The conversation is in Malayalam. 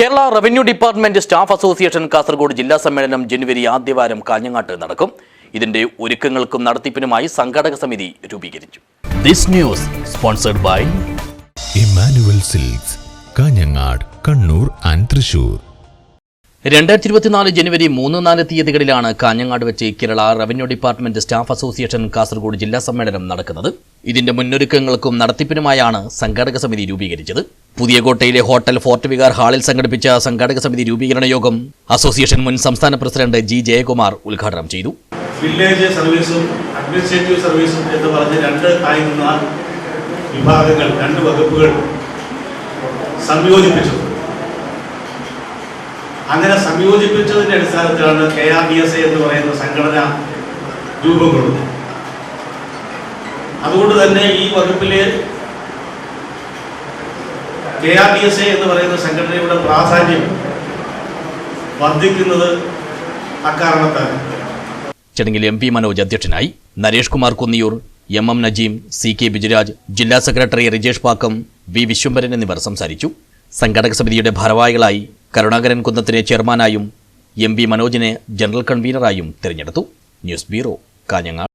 Kerala revenue department staff association Kasaragod ജില്ലാ സമ്മേളനം ജനുവരി ആദ്യവാരം കാഞ്ഞങ്ങാട്ട് നടക്കും. ഇതിന്റെ ഒരുക്കങ്ങൾക്കും നടത്തിപ്പിനുമായി സംഘാടക സമിതി രൂപീകരിച്ചു. This news sponsored by Emmanuel Silks Kanhangad Kannur and Thrissur രണ്ടായിരത്തി ഇരുപത്തിനാല് ജനുവരി മൂന്ന് നാല് തീയതികളിലാണ് കാഞ്ഞങ്ങാട് വെച്ച് Kerala revenue department staff association Kasaragod ജില്ലാ സമ്മേളനം നടക്കുന്നത്. ഇതിന്റെ മുന്നൊരുക്കങ്ങൾക്കും നടത്തിപ്പിനുമായാണ് സംഘാടക സമിതി രൂപീകരിച്ചത്. പുതിയ കോട്ടയിലെ ഹോട്ടൽ ഫോർട്ട് വികാർ ഹാളിൽ സംഘടിപ്പിച്ച സംഘാടക സമിതി രൂപീകരണ യോഗം അസോസിയേഷൻ മുൻ സംസ്ഥാന പ്രസിഡന്റ് ജി ജയകുമാർ ഉദ്ഘാടനം ചെയ്തു. വില്ലേജ് സർവീസും അഡ്മിനിസ്ട്രേറ്റീവ് സർവീസും എന്ന് പറഞ്ഞ് രണ്ട് ആയി നിന്ന വിഭാഗങ്ങൾ രണ്ട് വകുപ്പുകൾ സംയോജിപ്പിച്ചു. അങ്ങനെ സംയോജിപ്പിച്ചതിന്റെ അടിസ്ഥാനത്തിലാണ് K R B S A എന്ന് പറയുന്ന സംഘടന രൂപം കൊള്ളുന്നത് അതുകൊണ്ട് തന്നെ ഈ വകുപ്പിലെ K R D S A എന്ന് പറയുന്ന സംഘടനയുടെ പ്രാധാന്യം വർദ്ധിക്കുന്നത് അക്കാരണത്താണ്. ചടങ്ങിൽ എം പി മനോജ് അധ്യക്ഷനായി Naresh Kumar Kunniyur M M Najeem C K Bijuraj ജില്ലാ സെക്രട്ടറി റിജേഷ് പാക്കം വി വിശ്വംഭരൻ എന്നിവർ സംസാരിച്ചു. സംഘാടക സമിതിയുടെ ഭാരവാഹികളായി കരുണാകരൻ കുന്നത്തിനെ ചെയർമാനായും എം പി മനോജിനെ ജനറൽ കൺവീനറായും തിരഞ്ഞെടുത്തു. News bureau Kanhangad.